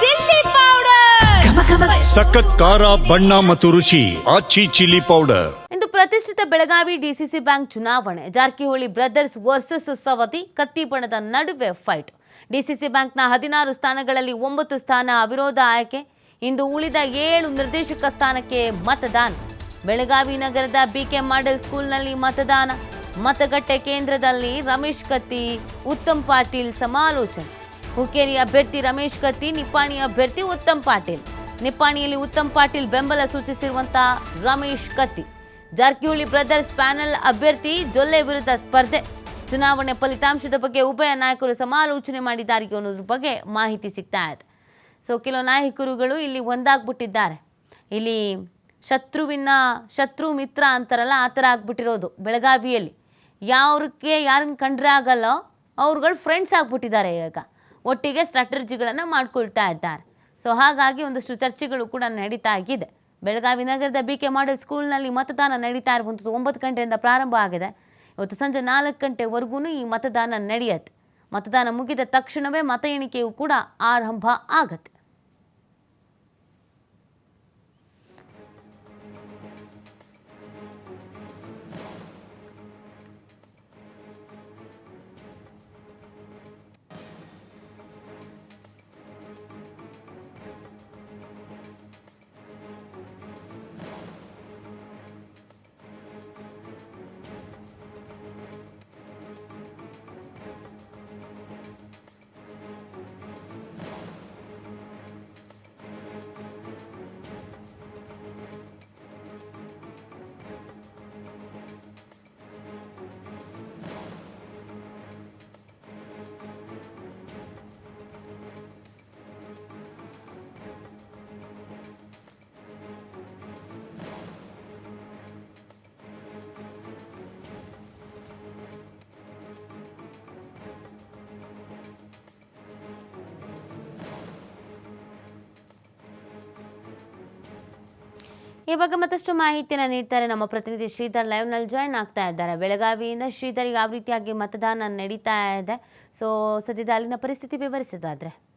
Chilli powder. ಸಖತ್ ಖಾರ ಬಣ್ಣ ಮತ್ತು ರುಚಿ ಆಚಿ ಚಿಲ್ಲಿ ಪೌಡರ್. ಇಂದು ಪ್ರತಿಷ್ಠಿತ ಬೆಳಗಾವಿ ಡಿಸಿಸಿ ಬ್ಯಾಂಕ್ ಚುನಾವಣೆ. ಜಾರಕಿಹೊಳಿ ಬ್ರದರ್ಸ್ ವರ್ಸಸ್ ಸವತಿ ಕತ್ತಿ ಬಣದ ನಡುವೆ ಫೈಟ್ ಡಿಸಿಸಿ ಬ್ಯಾಂಕ್ನ ಹದಿನಾರು ಸ್ಥಾನಗಳಲ್ಲಿ ಒಂಬತ್ತು ಸ್ಥಾನ ಅವಿರೋಧ ಆಯ್ಕೆ. ಇಂದು ಉಳಿದ ಏಳು ನಿರ್ದೇಶಕ ಸ್ಥಾನಕ್ಕೆ ಮತದಾನ. ಬೆಳಗಾವಿ ನಗರದ ಬಿಕೆ ಮಾಡೆಲ್ ಸ್ಕೂಲ್ನಲ್ಲಿ ಮತದಾನ. ಮತಗಟ್ಟೆ ಕೇಂದ್ರದಲ್ಲಿ ರಮೇಶ್ ಕತ್ತಿ ಉತ್ತಮ್ ಪಾಟೀಲ್ ಸಮಾಲೋಚನೆ. ಹುಕ್ಕೇರಿ ಅಭ್ಯರ್ಥಿ ರಮೇಶ್ ಕತ್ತಿ, ನಿಪ್ಪಾಣಿ ಅಭ್ಯರ್ಥಿ ಉತ್ತಮ್ ಪಾಟೀಲ್. ನಿಪ್ಪಾಣಿಯಲ್ಲಿ ಉತ್ತಮ್ ಪಾಟೀಲ್ ಬೆಂಬಲ ಸೂಚಿಸಿರುವಂತಹ ರಮೇಶ್ ಕತ್ತಿ. ಜಾರಕಿಹೊಳಿ ಬ್ರದರ್ಸ್ ಪ್ಯಾನಲ್ ಅಭ್ಯರ್ಥಿ ಜೊಲ್ಲೆ ವಿರುದ್ಧ ಸ್ಪರ್ಧೆ. ಚುನಾವಣೆ ಫಲಿತಾಂಶದ ಬಗ್ಗೆ ಉಭಯ ನಾಯಕರು ಸಮಾಲೋಚನೆ ಮಾಡಿದ್ದಾರೆ ಅನ್ನೋದ್ರ ಬಗ್ಗೆ ಮಾಹಿತಿ ಸಿಗ್ತಾ ಇದೆ. ಸೊ ಕೆಲವು ನಾಯಕರುಗಳು ಇಲ್ಲಿ ಒಂದಾಗ್ಬಿಟ್ಟಿದ್ದಾರೆ. ಇಲ್ಲಿ ಶತ್ರುವಿನ ಶತ್ರು ಮಿತ್ರ ಅಂತಾರಲ್ಲ, ಆ ಥರ ಆಗ್ಬಿಟ್ಟಿರೋದು ಬೆಳಗಾವಿಯಲ್ಲಿ. ಯಾವ್ರಿಗೆ ಯಾರನ್ನ ಕಂಡ್ರೆ ಆಗಲ್ಲೋ, ಅವ್ರುಗಳು ಫ್ರೆಂಡ್ಸ್ ಆಗ್ಬಿಟ್ಟಿದ್ದಾರೆ ಈಗ. ಒಟ್ಟಿಗೆ ಸ್ಟ್ರಾಟಜಿಗಳನ್ನು ಮಾಡ್ಕೊಳ್ತಾ ಇದ್ದಾರೆ. ಸೊ ಹಾಗಾಗಿ ಒಂದಷ್ಟು ಚರ್ಚೆಗಳು ಕೂಡ ನಡೀತಾ ಆಗಿದೆ. ಬೆಳಗಾವಿ ನಗರದ ಬಿ ಕೆ ಮಾಡೆಲ್ ಸ್ಕೂಲ್ನಲ್ಲಿ ಮತದಾನ ನಡೀತಾ ಇರುವಂಥದ್ದು ಒಂಬತ್ತು ಗಂಟೆಯಿಂದ ಪ್ರಾರಂಭ ಆಗಿದೆ. ಇವತ್ತು ಸಂಜೆ ನಾಲ್ಕು ಗಂಟೆವರೆಗೂ ಈ ಮತದಾನ ನಡೆಯುತ್ತೆ. ಮತದಾನ ಮುಗಿದ ತಕ್ಷಣವೇ ಮತ ಎಣಿಕೆಯು ಕೂಡ ಆರಂಭ ಆಗತ್ತೆ. ಬಗ್ಗೆ ಮತ್ತಷ್ಟು ಮಾಹಿತಿಯನ್ನು ನೀಡ್ತಾರೆ ನಮ್ಮ ಪ್ರತಿನಿಧಿ ಶ್ರೀಧರ್ ಲೈವ್ನಲ್ಲಿ ಜಾಯ್ನ್ ಆಗ್ತಾ ಇದ್ದಾರೆ. ಬೆಳಗಾವಿಯಿಂದ ಶ್ರೀಧರ್ ಯಾವ ರೀತಿಯಾಗಿ ಮತದಾನ ನಡೀತಾ ಇದೆ? ಸೊ ಸದ್ಯದ ಅಲ್ಲಿನ ಪರಿಸ್ಥಿತಿ ವಿವರಿಸೋದಾದ್ರೆ.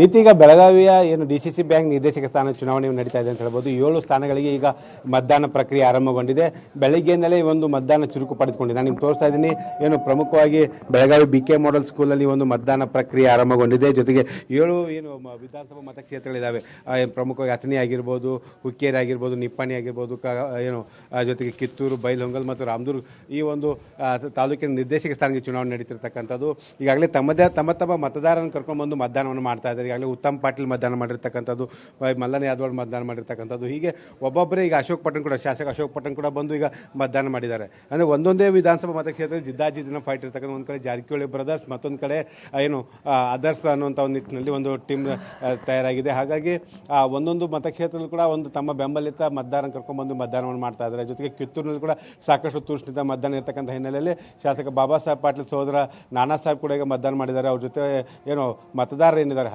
ನಿತ್ತೀಗ ಬೆಳಗಾವಿಯ ಏನು ಡಿ ಸಿ ಸಿ ಬ್ಯಾಂಕ್ ನಿರ್ದೇಶಕ ಸ್ಥಾನ ಚುನಾವಣೆ ನಡೀತಾ ಇದೆ ಅಂತ ಹೇಳ್ಬೋದು. ಏಳು ಸ್ಥಾನಗಳಿಗೆ ಈಗ ಮತದಾನ ಪ್ರಕ್ರಿಯೆ ಆರಂಭಗೊಂಡಿದೆ. ಬೆಳಗ್ಗೆಯಿಂದಲೇ ಒಂದು ಮತದಾನ ಚುರುಕು ಪಡೆದುಕೊಂಡಿದೆ. ನಾನು ನಿಮ್ಗೆ ತೋರಿಸ್ತಾ ಇದ್ದೀನಿ, ಏನು ಪ್ರಮುಖವಾಗಿ ಬೆಳಗಾವಿ ಬಿ ಕೆ ಮಾಡೆಲ್ ಸ್ಕೂಲಲ್ಲಿ ಒಂದು ಮತದಾನ ಪ್ರಕ್ರಿಯೆ ಆರಂಭಗೊಂಡಿದೆ. ಜೊತೆಗೆ ಏಳು ಏನು ವಿಧಾನಸಭಾ ಮತಕ್ಷೇತ್ರಗಳಿದ್ದಾವೆ ಪ್ರಮುಖವಾಗಿ ಅಥಣಿ ಆಗಿರ್ಬೋದು, ಹುಕ್ಕೇರಿ ಆಗಿರ್ಬೋದು, ನಿಪ್ಪಾಣಿ ಆಗಿರ್ಬೋದು, ಕ, ಏನು ಜೊತೆಗೆ ಕಿತ್ತೂರು, ಬೈಲಹೊಂಗಲ್ ಮತ್ತು ರಾಮದುರ್ಗ್ ಈ ಒಂದು ತಾಲೂಕಿನ ನಿರ್ದೇಶಕ ಸ್ಥಾನಕ್ಕೆ ಚುನಾವಣೆ ನಡೀತಿರ್ತಕ್ಕಂಥದ್ದು. ಈಗಾಗಲೇ ತಮ್ಮದೇ ತಮ್ಮ ತಮ್ಮ ಮತದಾರರನ್ನು ಕರ್ಕೊಂಡ್ಬಂದು ಮತದಾನವನ್ನು ಮಾಡ್ತಾ ಇದ್ದಾರೆ. ಈಗಾಗಲೇ ಉತ್ತಮ್ ಪಾಟೀಲ್ ಮತದಾನ ಮಾಡಿರ್ತಕ್ಕಂಥದ್ದು ಮಲ್ಲನ ಯಾದವಾಡ್ ಮತದಾನ ಮಾಡಿರ್ತಕ್ಕಂಥದ್ದು. ಹೀಗೆ ಒಬ್ಬೊಬ್ಬರೇ ಈಗ ಅಶೋಕ್ ಪಟ್ಟಣ್ ಕೂಡ, ಶಾಸಕ ಅಶೋಕ್ ಪಟ್ಟಣ್ ಕೂಡ ಬಂದು ಈಗ ಮತದಾನ ಮಾಡಿದ್ದಾರೆ. ಅಂದರೆ ಒಂದೊಂದೇ ವಿಧಾನಸಭಾ ಮತಕ್ಷೇತ್ರದಲ್ಲಿ ಜಿದ್ದಾಜಿದ್ದಿನ ಫೈಟ್ ಇರ್ತಕ್ಕಂಥ ಒಂದು ಕಡೆ ಜಾರಕಿಹೊಳಿ ಬ್ರದರ್ಸ್ ಮತ್ತೊಂದು ಕಡೆ ಏನು ಅದರ್ಸ್ ಅನ್ನುವಂಥ ಒಂದು ನಿಟ್ಟಿನಲ್ಲಿ ಒಂದು ಟೀಮ್ ತಯಾರಾಗಿದೆ. ಹಾಗಾಗಿ ಒಂದೊಂದು ಮತಕ್ಷೇತ್ರದಲ್ಲಿ ಕೂಡ ಒಂದು ತಮ್ಮ ಬೆಂಬಲಿತ ಮತದಾರನ ಕರ್ಕೊಂಡ್ಬಂದು ಮತದಾನವನ್ನು ಮಾಡ್ತಾ ಇದ್ದಾರೆ. ಜೊತೆಗೆ ಕಿತ್ತೂರಿನಲ್ಲಿ ಕೂಡ ಸಾಕಷ್ಟು ತೂಷ್ಣಿತ ಮತದಾನ ಇರ್ತಕ್ಕಂಥ ಹಿನ್ನೆಲೆಯಲ್ಲಿ ಶಾಸಕ ಬಾಬಾ ಸಾಹೇಬ್ ಪಾಟೀಲ್ ಸಹೋದರ ನಾನಾ ಸಾಹೇಬ್ ಕೂಡ ಈಗ ಮತದಾನ ಮಾಡಿದ್ದಾರೆ. ಅವ್ರ ಜೊತೆ, ಏನು, ಮತದಾರರು ಏನಿದ್ದಾರೆ?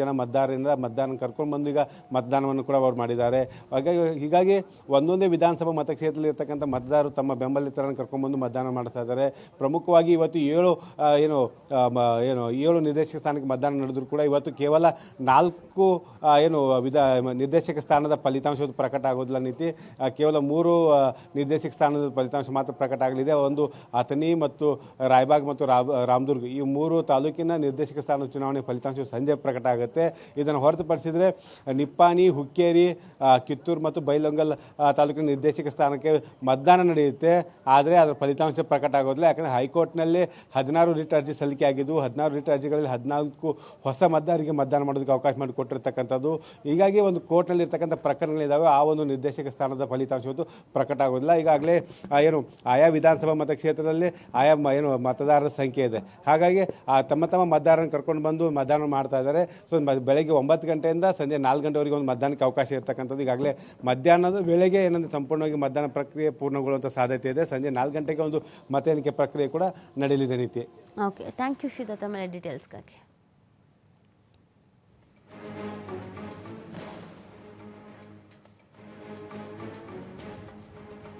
ಜನ ಮತದಾರರಿಂದ ಮತದಾನ ಕರ್ಕೊಂಡು ಬಂದು ಈಗ ಮತದಾನವನ್ನು ಕೂಡ ಅವರು ಮಾಡಿದ್ದಾರೆ. ಹಾಗಾಗಿ, ಹೀಗಾಗಿ ಒಂದೊಂದೇ ವಿಧಾನಸಭಾ ಮತಕ್ಷೇತ್ರದಲ್ಲಿ ಇರ್ತಕ್ಕಂಥ ಮತದಾರರು ತಮ್ಮ ಬೆಂಬಲಿತರನ್ನು ಕರ್ಕೊಂಡ್ಬಂದು ಮತದಾನ ಮಾಡ್ತಾ ಇದ್ದಾರೆ. ಪ್ರಮುಖವಾಗಿ ಇವತ್ತು ಏಳು ಏನು ಏನು, ಏಳು ನಿರ್ದೇಶಕ ಸ್ಥಾನಕ್ಕೆ ಮತದಾನ ನಡೆದರೂ ಕೂಡ ಇವತ್ತು ಕೇವಲ ನಾಲ್ಕು ಏನು, ವಿಧ, ನಿರ್ದೇಶಕ ಸ್ಥಾನದ ಫಲಿತಾಂಶ ಪ್ರಕಟ ಆಗೋದಿಲ್ಲ ನೀತಿ. ಕೇವಲ ಮೂರು ನಿರ್ದೇಶಕ ಸ್ಥಾನದ ಫಲಿತಾಂಶ ಮಾತ್ರ ಪ್ರಕಟ ಆಗಲಿದೆ. ಒಂದು ಅಥಣಿ ಮತ್ತು ರಾಯಬಾಗ್ ಮತ್ತು ರಾಮದುರ್ಗ್. ಈ ಮೂರು ತಾಲೂಕಿನ ನಿರ್ದೇಶಕ ಸ್ಥಾನದ ಚುನಾವಣೆ ಫಲಿತಾಂಶ ಸಂಜೆ ಪ್ರಕಟ ಆಗುತ್ತೆ. ಇದನ್ನು ಹೊರತುಪಡಿಸಿದರೆ ನಿಪ್ಪಾಣಿ ಹುಕ್ಕೇರಿ ಕಿತ್ತೂರು ಮತ್ತು ಬೈಲೊಂಗಲ್ ತಾಲೂಕಿನ ನಿರ್ದೇಶಕ ಸ್ಥಾನಕ್ಕೆ ಮತದಾನ ನಡೆಯುತ್ತೆ. ಆದರೆ ಅದರ ಫಲಿತಾಂಶ ಪ್ರಕಟ ಆಗೋದಿಲ್ಲ. ಯಾಕಂದರೆ ಹೈಕೋರ್ಟ್ನಲ್ಲಿ ಹದಿನಾರು ರಿಟ್ ಅರ್ಜಿ ಸಲ್ಲಿಕೆ ಆಗಿದ್ದು, ಹದಿನಾರು ರಿಟ್ ಅರ್ಜಿಗಳಲ್ಲಿ ಹದಿನಾಲ್ಕು ಹೊಸ ಮತದಾರರಿಗೆ ಮತದಾನ ಮಾಡೋದಕ್ಕೆ ಅವಕಾಶ ಮಾಡಿಕೊಟ್ಟಿರ್ತಕ್ಕಂಥದ್ದು. ಹೀಗಾಗಿ ಒಂದು ಕೋರ್ಟ್ನಲ್ಲಿ ಇರ್ತಕ್ಕಂಥ ಪ್ರಕರಣಗಳಿದ್ದಾವೆ ಆ ಒಂದು ನಿರ್ದೇಶಕ ಸ್ಥಾನದ ಫಲಿತಾಂಶ ಇವತ್ತು ಪ್ರಕಟ ಆಗೋದಿಲ್ಲ. ಈಗಾಗಲೇ ಏನು, ಆಯಾ ವಿಧಾನಸಭಾ ಮತಕ್ಷೇತ್ರದಲ್ಲಿ ಆಯಾ ಏನು, ಮತದಾರರ ಸಂಖ್ಯೆ ಇದೆ. ಹಾಗಾಗಿ ತಮ್ಮ ತಮ್ಮ ಮತದಾರರನ್ನು ಕರ್ಕೊಂಡು ಬಂದು ಮತದಾನ ಮಾಡ್ತಾ ಇದ್ದಾರೆ. ಸೊ ಬೆಳಗ್ಗೆ ಒಂಬತ್ತು ಗಂಟೆಯಿಂದ ಸಂಜೆ ನಾಲ್ಕು ಗಂಟೆವರೆಗೆ ಒಂದು ಮತದಾನಕ್ಕೆ ಅವಕಾಶ ಇರತಕ್ಕಂಥದ್ದು. ಈಗಾಗಲೇ ಮಧ್ಯಾಹ್ನದ ವೇಳೆಗೆ ಏನಂದರೆ ಸಂಪೂರ್ಣವಾಗಿ ಮತದಾನ ಪ್ರಕ್ರಿಯೆ ಪೂರ್ಣಗೊಳ್ಳುವಂಥ ಸಾಧ್ಯತೆ ಇದೆ. ಸಂಜೆ ನಾಲ್ಕು ಗಂಟೆಗೆ ಒಂದು ಮತ ಎಣಿಕೆ ಪ್ರಕ್ರಿಯೆ ಕೂಡ ನಡೆಯಲಿದೆ ರೀತಿ. ಓಕೆ ಥ್ಯಾಂಕ್ ಯು ಶ್ರೀಧಾ ತಮ್ಮ ಡೀಟೇಲ್ಸ್ಗಾಗಿ